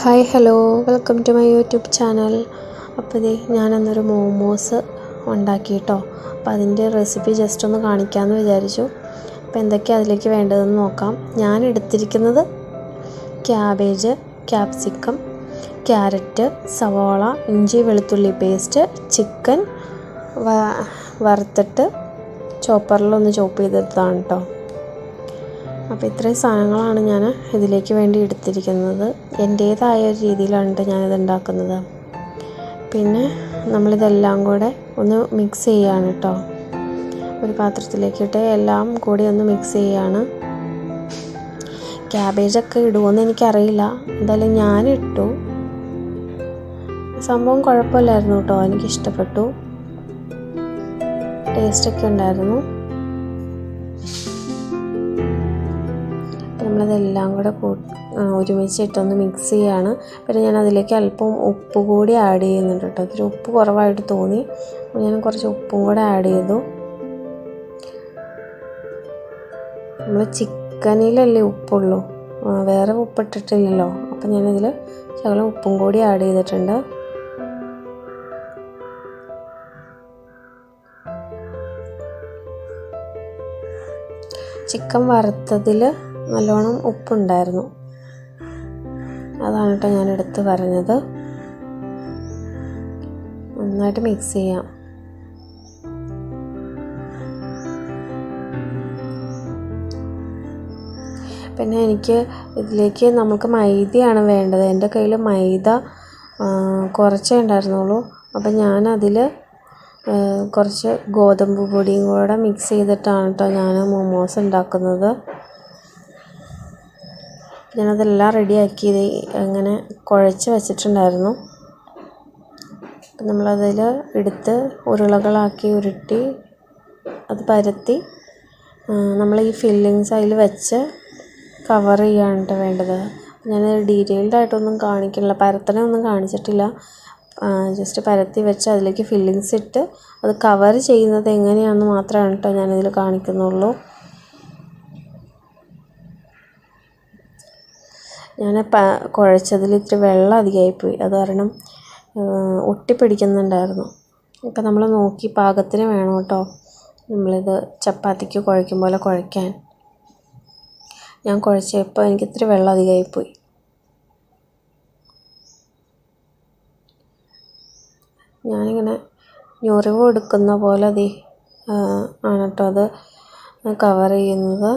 Hi hello. Welcome to my YouTube channel. അപ്പോൾ ഇതേ ഞാനന്നൊരു മോമോസ് ഉണ്ടാക്കി കേട്ടോ അപ്പോൾ അതിന്റെ റെസിപ്പി ജസ്റ്റ് ഒന്ന് കാണിക്കാമെന്ന് വിചാരിച്ചു. അപ്പോൾ എന്തൊക്കെയാണ് അതിലേക്ക് വേണ്ടതെന്ന് നോക്കാം. ഞാൻ എടുത്തിരിക്കുന്നത് ക്യാബേജ് ക്യാപ്സിക്കം ക്യാരറ്റ് സവോള ഇഞ്ചി വെളുത്തുള്ളി പേസ്റ്റ് ചിക്കൻ വറുത്തിട്ട് ചോപ്പറിലൊന്ന് ചോപ്പ് ചെയ്തെടുത്തതാണ് കേട്ടോ അപ്പോൾ ഇത്രയും സാധനങ്ങളാണ് ഞാൻ ഇതിലേക്ക് വേണ്ടി എടുത്തിരിക്കുന്നത്. എന്റേതായ ഒരു രീതിയിലാണ് ഞാനിത് ഉണ്ടാക്കുന്നത്. പിന്നെ നമ്മളിതെല്ലാം കൂടെ ഒന്ന് മിക്സ് ചെയ്യുകയാണ് കേട്ടോ ഒരു പാത്രത്തിലേക്കിട്ട് എല്ലാം കൂടി ഒന്ന് മിക്സ് ചെയ്യുകയാണ് ക്യാബേജൊക്കെ ഇടുമോയെന്ന് എനിക്കറിയില്ല. എന്തായാലും ഞാനിട്ടു. സംഭവം കുഴപ്പമില്ലായിരുന്നു കേട്ടോ എനിക്കിഷ്ടപ്പെട്ടു. ടേസ്റ്റൊക്കെ ഉണ്ടായിരുന്നു. നമ്മളതെല്ലാം കൂടെ ഒരുമിച്ചിട്ടൊന്ന് മിക്സ് ചെയ്യാണ്. പിന്നെ ഞാൻ അതിലേക്ക് അല്പം ഉപ്പ് കൂടി ആഡ് ചെയ്യുന്നുണ്ട് കേട്ടോ. ഇത്തിരി ഉപ്പ് കുറവായിട്ട് തോന്നി. ഞാൻ കുറച്ച് ഉപ്പും കൂടെ ആഡ് ചെയ്തു. നമ്മൾ ചിക്കനിലല്ലേ ഉപ്പുള്ളൂ. വേറെ ഉപ്പിട്ടിട്ടില്ലല്ലോ. അപ്പം ഞാനതിൽ ശകലം ഉപ്പും കൂടി ആഡ് ചെയ്തിട്ടുണ്ട്. ചിക്കൻ വറുത്തതിൽ നല്ലോണം ഉപ്പുണ്ടായിരുന്നു. അതാണ് കേട്ടോ ഞാൻ എടുത്ത് പറഞ്ഞത്. നന്നായിട്ട് മിക്സ് ചെയ്യാം. പിന്നെ എനിക്ക് ഇതിലേക്ക് നമുക്ക് മൈദയാണ് വേണ്ടത്. എന്റെ കയ്യിൽ മൈദ കുറച്ചേ ഉണ്ടായിരുന്നുള്ളൂ. അപ്പം ഞാനതിൽ കുറച്ച് ഗോതമ്പ് പൊടിയും കൂടെ മിക്സ് ചെയ്തിട്ടാണ് കേട്ടോ ഞാൻ മോമോസ് ഉണ്ടാക്കുന്നത്. ഞാനതെല്ലാം റെഡിയാക്കി അങ്ങനെ കുഴച്ച് വെച്ചിട്ടുണ്ടായിരുന്നു. നമ്മളതിൽ എടുത്ത് ഉരുളകളാക്കി ഉരുട്ടി അത് പരത്തി നമ്മൾ ഈ ഫില്ലിങ്സ് അതിൽ വെച്ച് കവർ ചെയ്യാണ് വേണ്ടത്. ഞാൻ ഡീറ്റെയിൽഡ് ആയിട്ടൊന്നും കാണിക്കില്ല പരത്തണമൊന്നും കാണിച്ചിട്ടില്ല. ജസ്റ്റ് പരത്തി വെച്ച് അതിലേക്ക് ഫില്ലിങ്സ് ഇട്ട് അത് കവർ ചെയ്യുന്നത് എങ്ങനെയാണെന്ന് മാത്രമാണ് കേട്ടോ ഞാനിതിൽ കാണിക്കുന്നുള്ളൂ. ഞാൻ കുഴച്ചതിൽ ഇത്തിരി വെള്ളം അധികമായിപ്പോയി. അത് കാരണം ഒട്ടിപ്പിടിക്കുന്നുണ്ടായിരുന്നു. അപ്പം നമ്മൾ നോക്കി പാകത്തിന് വേണം കേട്ടോ. നമ്മളിത് ചപ്പാത്തിക്ക് കുഴയ്ക്കും പോലെ കുഴയ്ക്കാൻ. ഞാൻ കുഴച്ചപ്പോൾ എനിക്ക് ഇത്തിരി വെള്ളം അധികമായിപ്പോയി. ഞാനിങ്ങനെ ഞൊറിവ് എടുക്കുന്ന പോലെ അതി ആണ് കേട്ടോ അത് കവർ ചെയ്യുന്നത്.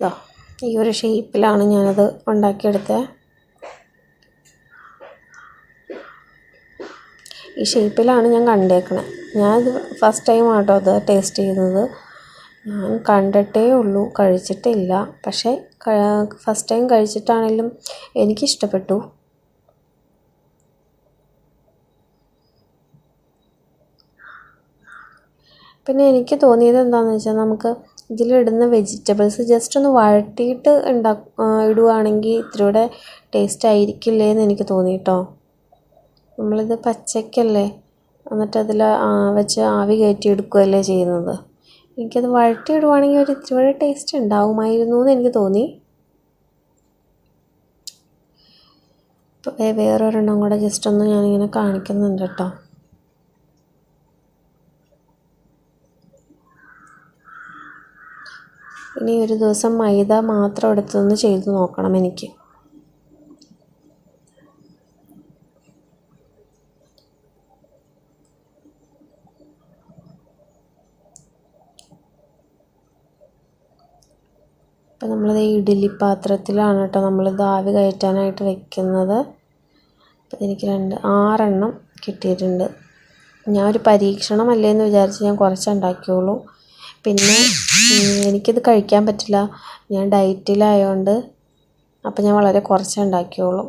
ഇതാ ഈ ഒരു ഷേപ്പിലാണ് ഞാനത് ഉണ്ടാക്കിയെടുത്തത് ഈ ഷേപ്പിലാണ് ഞാൻ കണ്ടേക്കണത് ഞാനത് ഫസ്റ്റ് ടൈം ആട്ടോ അത് ടേസ്റ്റ് ചെയ്യുന്നത് ഞാൻ കണ്ടിട്ടേ ഉള്ളൂ കഴിച്ചിട്ടില്ല. പക്ഷേ ഫസ്റ്റ് ടൈം കഴിച്ചിട്ടാണെങ്കിലും എനിക്കിഷ്ടപ്പെട്ടു. പിന്നെ എനിക്ക് തോന്നിയത് എന്താണെന്ന് വെച്ചാൽ നമുക്ക് ഇതിലിടുന്ന വെജിറ്റബിൾസ് ജസ്റ്റ് ഒന്ന് വഴട്ടിയിട്ട് ഉണ്ടാ ഇടുവാണെങ്കിൽ ഇത്തിരി കൂടെ ടേസ്റ്റ് ആയിരിക്കില്ലേ എന്ന് എനിക്ക് തോന്നി കേട്ടോ നമ്മളിത് പച്ചക്കല്ലേ എന്നിട്ട് അതിൽ വെച്ച് ആവി കയറ്റി എടുക്കുകയല്ലേ ചെയ്യുന്നത്. എനിക്കത് വഴറ്റി ഇടുവാണെങ്കിൽ ഒരു ഇത്തിരി കൂടെ ടേസ്റ്റ് ഉണ്ടാവുമായിരുന്നു എന്ന് എനിക്ക് തോന്നി വേറൊരെണ്ണം കൂടെ ജസ്റ്റ് ഒന്ന് ഞാനിങ്ങനെ കാണിക്കുന്നുണ്ട് കേട്ടോ ഇനി ഒരു ദിവസം മൈദ മാത്രം എടുത്തൊന്ന് ചെയ്ത് നോക്കണം എനിക്ക്. അപ്പം നമ്മളിത് ഇഡ്ഡലി പാത്രത്തിലാണ് കേട്ടോ നമ്മളിത് ആവി കയറ്റാനായിട്ട് വെക്കുന്നത്. അപ്പം എനിക്ക് രണ്ട് ആറെണ്ണം കിട്ടിയിട്ടുണ്ട്. ഞാൻ ഒരു പരീക്ഷണമല്ലേ എന്ന് വിചാരിച്ച് ഞാൻ കുറച്ച് ഉണ്ടാക്കിയുള്ളൂ. പിന്നെ എനിക്കിത് കഴിക്കാൻ പറ്റില്ല. ഞാൻ ഡയറ്റിലായതുകൊണ്ട് അപ്പം ഞാൻ വളരെ കുറച്ചേ ഉണ്ടാക്കിയുള്ളൂ.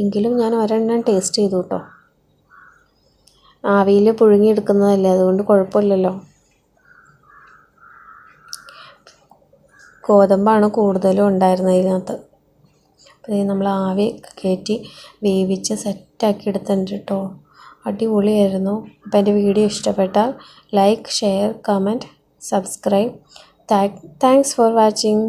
എങ്കിലും ഞാൻ ഒരെണ്ണം ടേസ്റ്റ് ചെയ്തു കേട്ടോ ആവിയിൽ പുഴുങ്ങിയെടുക്കുന്നതല്ലേ അതുകൊണ്ട് കുഴപ്പമില്ലല്ലോ. ഗോതമ്പാണ് കൂടുതലും ഉണ്ടായിരുന്നത് ഇതിനകത്ത്. അപ്പോൾ നമ്മൾ ആവി കയറ്റി വേവിച്ച് സെറ്റാക്കി എടുത്തിട്ടുണ്ട് കേട്ടോ അടിപൊളിയായിരുന്നു. അപ്പോൾ എന്റെ വീഡിയോ ഇഷ്ടപ്പെട്ടാൽ like share comment subscribe thank thanks for watching